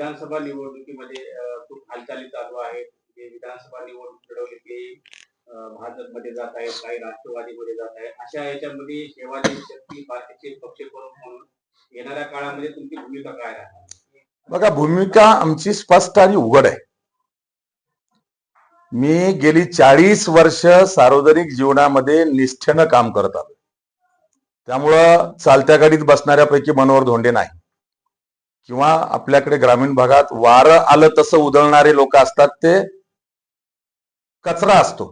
विधानसभा निवडणुकीमध्ये खूप हालचाली चालू आहेत. जे विधानसभा निवडणूक लढवली ते भाजपमध्ये जात आहेत काही राष्ट्रवादीमध्ये जात आहेत. अशा याच्यामध्ये सेवाजी शक्ती पार्टीचे पक्ष म्हणून येणाऱ्या काळामध्ये तुमची भूमिका काय राहणार? बघा भूमिका आमची स्पष्ट आणि उघड आहे. मी गेली चाळीस वर्ष सार्वजनिक जीवनामध्ये निष्ठेनं काम करत आलो त्यामुळं चालत्या गाडीत बसणाऱ्यापैकी मनोहर धोंडे नाही. किंवा आपल्याकडे ग्रामीण भागात वारं आलं तसं उधळणारे लोक असतात ते कचरा असतो.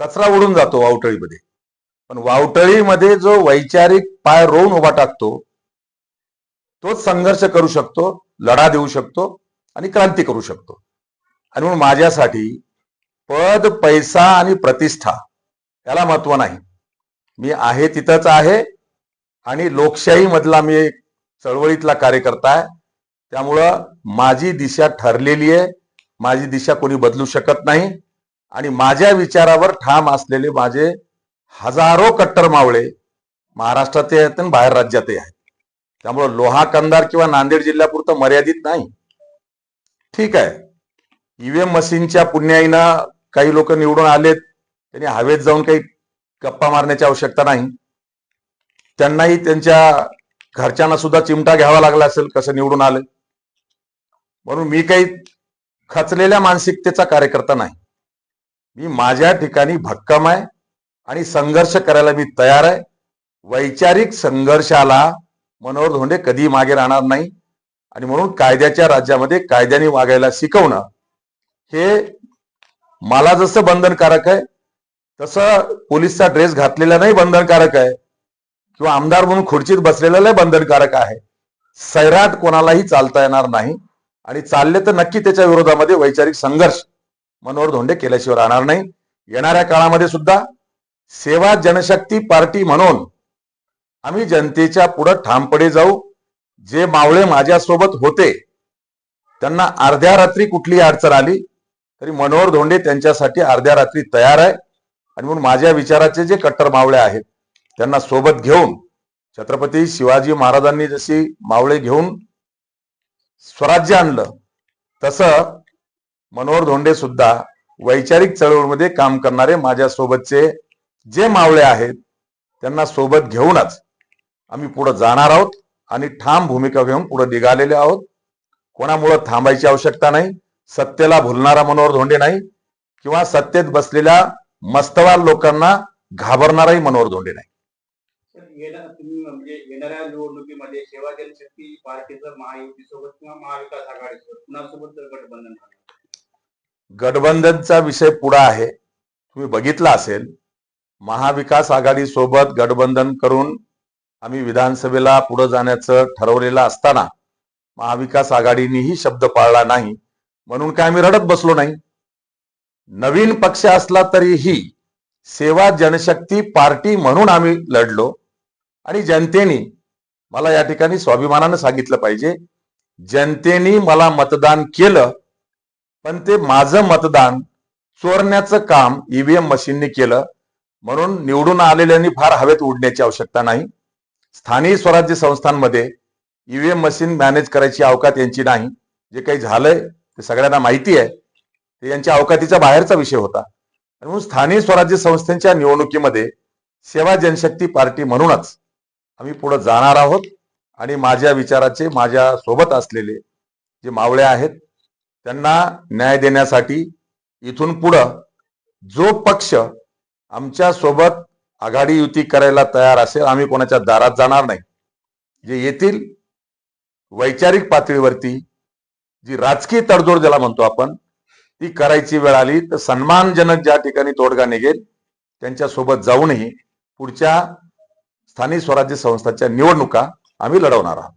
कचरा उडून जातो वावटळीमध्ये. पण वावटळीमध्ये जो वैचारिक पाय रोवून उभा टाकतो तोच संघर्ष करू शकतो लढा देऊ शकतो आणि क्रांती करू शकतो. आणि म्हणून माझ्यासाठी पद पैसा आणि प्रतिष्ठा याला महत्त्व नाही. मी आहे तिथंच आहे आणि लोकशाही मधला मी एक चळवळीतला कार्यकर्ता आहे. त्यामुळं माझी दिशा ठरलेली आहे. माझी दिशा कोणी बदलू शकत नाही. आणि माझ्या विचारावर ठाम असलेले माझे हजारो कट्टर मावळे महाराष्ट्रातही आहेत आणि बाहेर राज्यातही आहेत. त्यामुळं लोहा कंदार किंवा नांदेड जिल्ह्यापुरतं मर्यादित नाही. ठीक आहे. ईव्हीएम मशीनच्या पुण्याईनं काही लोक निवडून आलेत. त्यांनी हवेत जाऊन काही गप्पा मारण्याची आवश्यकता नाही. त्यांनाही त्यांच्या घरच्यांना सुद्धा चिमटा घ्यावा लागला असेल कसं निवडून आले. म्हणून मी काही खचलेल्या मानसिकतेचा कार्यकर्ता नाही. मी माझ्या ठिकाणी भक्कम आहे आणि संघर्ष करायला मी तयार आहे. वैचारिक संघर्षाला मनोहर धोंडे कधी मागे राहणार नाही. आणि म्हणून कायद्याच्या राज्यामध्ये कायद्याने वागायला शिकवणं हे मला जसं बंधनकारक आहे तसं पोलीसचा ड्रेस घातलेला नाही बंधनकारक आहे. किंवा आमदार म्हणून खुर्चीत बसलेला बंधनकारक आहे. सैराट कोणालाही चालता येणार नाही आणि चालले तर नक्की त्याच्या विरोधामध्ये वैचारिक संघर्ष मनोहर धोंडे केल्याशिवाय राहणार नाही. येणाऱ्या काळामध्ये सुद्धा सेवा जनशक्ती पार्टी म्हणून आम्ही जनतेच्या पुढे ठामपणे जाऊ. जे मावळे माझ्यासोबत होते त्यांना अर्ध्या रात्री कुठली अडचण आली तरी मनोहर धोंडे त्यांच्यासाठी अर्ध्या रात्री तयार आहे. आणि म्हणून माझ्या विचाराचे जे कट्टर मावळे आहेत त्यांना सोबत घेऊन छत्रपती शिवाजी महाराजांनी जशी मावळे घेऊन स्वराज्य आणलं तसं मनोहर धोंडे सुद्धा वैचारिक चळवळीमध्ये काम करणारे माझ्या सोबतचे जे मावळे आहेत त्यांना सोबत घेऊनच आम्ही पुढे जाणार आहोत आणि ठाम भूमिका घेऊन पुढे निघालेले आहोत. कोणामुळं थांबायची आवश्यकता नाही सत्तेला भुलणारा मनोहर धोंडे नाही किंवा सत्तेत बसलेल्या मस्तवाल लोकांना घाबरणाराही मनोहर धोंडे नाही. येणार तुम्ही म्हणजे येणाऱ्या निवडणुकीमध्ये सेवा जनशक्ती पार्टीचं महायुतीसोबत किंवा महाविकास आघाडीसोबत कुणासोबत जर गठबंधन गठबंधनचा विषय पुढा आहे. तुम्ही बघितला असेल महाविकास आघाडी सोबत गठबंधन करून आम्ही विधानसभेला पुढे जाण्याचं ठरवलेलं असताना महाविकास आघाडीनेही शब्द पाळला नाही. म्हणून काय आम्ही रडत बसलो नाही. नवीन पक्ष असला तरीही सेवा जनशक्ती पार्टी म्हणून आम्ही लढलो. आणि जनतेने मला या ठिकाणी स्वाभिमानानं सांगितलं पाहिजे. जनतेने मला मतदान केलं पण ते माझं मतदान चोरण्याचं काम ईव्हीएम मशीनने केलं. म्हणून निवडून आलेल्यांनी फार हवेत उडण्याची आवश्यकता नाही. स्थानिक स्वराज्य संस्थांमध्ये ईव्हीएम मशीन मॅनेज करायची अवकात यांची नाही. जे काही झालंय ते सगळ्यांना माहिती आहे. ते यांच्या अवकातीच्या बाहेरचा विषय होता. म्हणून स्थानिक स्वराज्य संस्थांच्या निवडणुकीमध्ये सेवा जनशक्ती पार्टी म्हणूनच आम्ही पुढे जाणार आहोत. आणि माझ्या विचाराचे माझ्या सोबत असलेले जे मावळे आहेत त्यांना न्याय देण्यासाठी इथून पुढं जो पक्ष आमच्यासोबत आघाडी युती करायला तयार असेल आम्ही कोणाच्या दारात जाणार नाही. जे येतील वैचारिक पातळीवरती जी राजकीय तडजोड ज्याला म्हणतो आपण ती करायची वेळ आली तर सन्मानजनक ज्या ठिकाणी तोडगा निघेल त्यांच्यासोबत जाऊनही पुढच्या स्थानिक स्वराज्य संस्थांच्या निवडणुका आम्ही लढवणार आहोत.